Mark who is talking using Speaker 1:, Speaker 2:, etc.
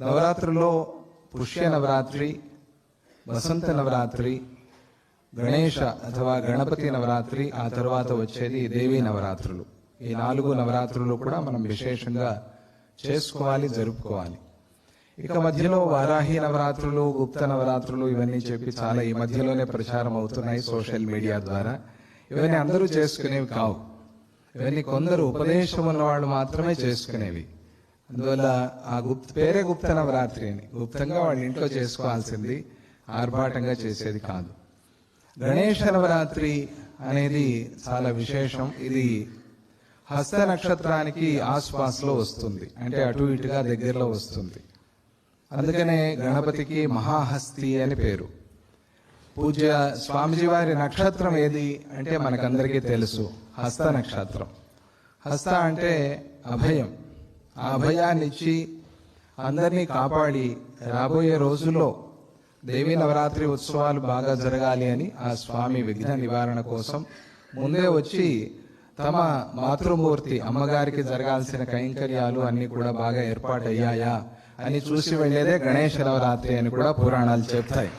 Speaker 1: నవరాత్రుల్లో పుష్య నవరాత్రి వసంత నవరాత్రి గణేష అథవా గణపతి నవరాత్రి ఆ తర్వాత వచ్చేది దేవీ నవరాత్రులు. ఈ నాలుగు నవరాత్రులు కూడా మనం విశేషంగా చేసుకోవాలి జరుపుకోవాలి. ఇక మధ్యలో వారాహి నవరాత్రులు గుప్త నవరాత్రులు ఇవన్నీ చెప్పి చాలా ఈ మధ్యలోనే ప్రచారం అవుతున్నాయి సోషల్ మీడియా ద్వారా. ఇవన్నీ అందరూ చేసుకునేవి కావు. ఇవన్నీ కొందరు ఉపదేశం ఉన్న వాళ్ళు మాత్రమే చేసుకునేవి. అందువల్ల ఆ గుప్త పేరే గుప్త నవరాత్రి అని గుప్తంగా వాళ్ళ ఇంట్లో చేసుకోవాల్సింది ఆర్భాటంగా చేసేది కాదు. గణేష నవరాత్రి అనేది చాలా విశేషం. ఇది హస్త నక్షత్రానికి ఆస్పాస్లో వస్తుంది. అంటే అటు ఇటుగా దగ్గరలో వస్తుంది. అందుకనే గణపతికి మహాహస్తి అని పేరు. పూజ్య స్వామిజీ వారి నక్షత్రం ఏది అంటే మనకందరికీ తెలుసు. హస్త నక్షత్రం. హస్త అంటే అభయం. ఆ అభయాన్నిచ్చి అందరినీ కాపాడి రాబోయే రోజుల్లో దేవీ నవరాత్రి ఉత్సవాలు బాగా జరగాలి అని ఆ స్వామి విఘ్న నివారణ కోసం ముందే వచ్చి తమ మాతృమూర్తి అమ్మగారికి జరగాల్సిన కైంకర్యాలు అన్ని కూడా బాగా ఏర్పాటయ్యాయా అని చూసి వెళ్ళేదే గణేష నవరాత్రి అని కూడా పురాణాలు చెప్తాయి.